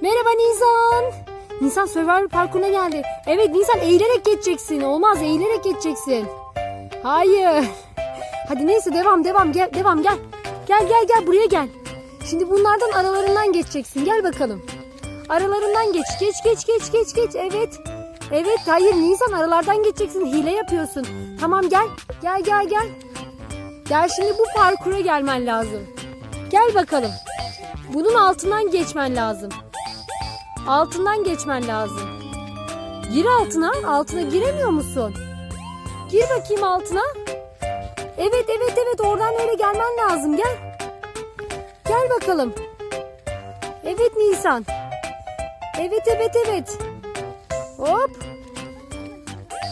Merhaba Nisan. Nisan Survivor parkuruna geldi. Evet Nisan eğilerek geçeceksin. Olmaz eğilerek geçeceksin. Hayır. Hadi neyse devam devam gel devam gel. Gel gel gel buraya gel. Şimdi bunlardan aralarından geçeceksin. Gel bakalım. Aralarından geç. Geç geç geç geç geç. Evet. Evet hayır Nisan aralardan geçeceksin. Hile yapıyorsun. Tamam gel. Gel gel gel. Gel şimdi bu parkura gelmen lazım. Gel bakalım. Bunun altından geçmen lazım. Altından geçmen lazım. Gir altına. Altına giremiyor musun? Gir bakayım altına. Evet evet evet oradan öyle gelmen lazım. Gel. Gel bakalım. Evet Nisan. Evet evet evet. Hop.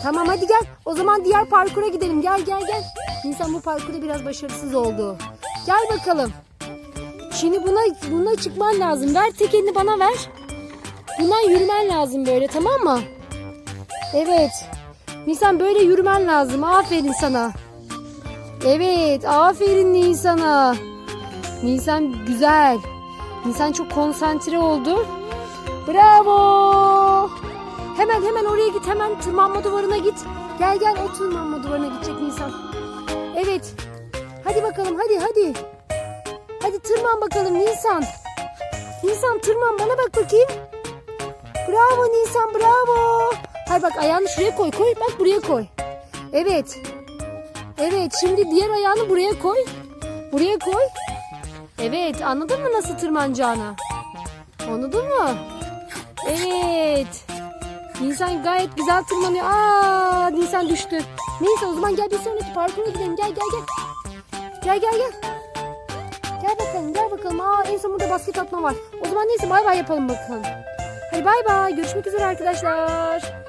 Tamam hadi gel. O zaman diğer parkura gidelim. Gel gel gel. Nisan bu parkurda biraz başarısız oldu. Gel bakalım. Şimdi buna buna çıkman lazım. Ver tekerini bana ver. Bundan yürümen lazım böyle tamam mı? Evet. Nisan böyle yürümen lazım. Aferin sana. Evet, aferin Nisan'a. Nisan güzel. Nisan çok konsantre oldu. Bravo. Hemen hemen oraya git. Hemen tırmanma duvarına git. Gel gel o tırmanma duvarına gidecek Nisan. Evet. Hadi bakalım hadi hadi. Hadi tırman bakalım Nisan. Nisan tırman bana bak bakayım. Bravo Nisan bravo. Hayır bak ayağını şuraya koy koy. Bak buraya koy. Evet. Evet şimdi diğer ayağını buraya koy. Buraya koy. Evet anladın mı nasıl tırmanacağını? Anladın mı? Evet. Nisan gayet güzel tırmanıyor. Aa Nisan düştü. Neyse o zaman gel bir sonraki parkura gidelim. Gel gel gel. Gel gel gel. Gel bakalım gel bakalım. Aa en son burada basket atma var. O zaman neyse bay bay yapalım bakalım. Hadi bay bay. Görüşmek üzere arkadaşlar.